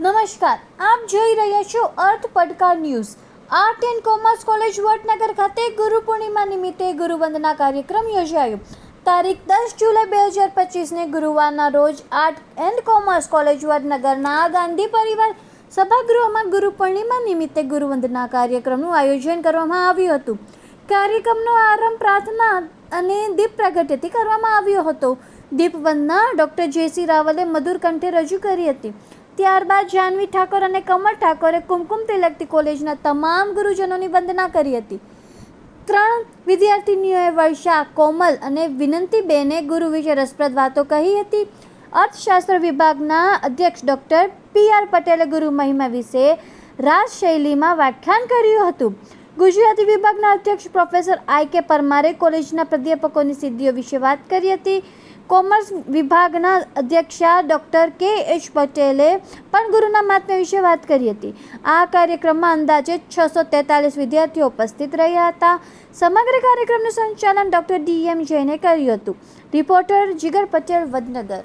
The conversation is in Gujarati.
નમસ્કાર, આપ જોઈ રહ્યા છો અર્થ પડકાર news. Art and commerce college Vadnagar ખાતે ગુરુ પૂર્ણિમા નિમિત્તે ગુરુવંદના કાર્યક્રમ યોજાયો. તારીખ દસ જુલાઈ બે હજાર પચીસને ગુરુવારના રોજ આર્ટ એન્ડ કોમર્સ કોલેજ વડનગરના ગાંધી પરિવાર સભાગૃહમાં ગુરુ પૂર્ણિમા નિમિત્તે ગુરુવંદના કાર્યક્રમનું આયોજન કરવામાં આવ્યું હતું. કાર્યક્રમનો આરંભ પ્રાર્થના અને દીપ પ્રગટ્યથી કરવામાં આવ્યો હતો. દીપવંદના ડૉક્ટર જેસી રાવલે મધુર કંઠે રજૂ કરી હતી. ત્યારબાદ જાનવી ઠાકોર અને કમળ ઠાકોરે કુમકુમ તિલકથી કોલેજના તમામ ગુરુજનોની વંદના કરી હતી. ત્રણ વિદ્યાર્થીનીઓએ વર્ષા, કોમલ અને વિનંતીબેને ગુરુ વિશે રસપ્રદ વાતો કહી હતી. અર્થશાસ્ત્ર વિભાગના અધ્યક્ષ ડૉક્ટર પી આર પટેલે ગુરુ મહિમા વિશે રાજશૈલીમાં વ્યાખ્યાન કર્યું હતું. ગુજરાતી વિભાગના અધ્યક્ષ પ્રોફેસર આઈ કે પરમારે કોલેજના પ્રાધ્યાપકોની સિદ્ધિઓ વિશે વાત કરી હતી. કોમર્સ વિભાગના અધ્યક્ષા ડૉક્ટર કે. એચ. પટેલે પણ ગુરુના મહાત્મ્ય વિશે વાત કરી હતી. આ કાર્યક્રમમાં અંદાજે છસો તેતાલીસ વિદ્યાર્થીઓ ઉપસ્થિત રહ્યા હતા. સમગ્ર કાર્યક્રમનું સંચાલન ડૉક્ટર ડી. એમ. જૈને કર્યું હતું. રિપોર્ટર જીગર પટેલ, વડનગર.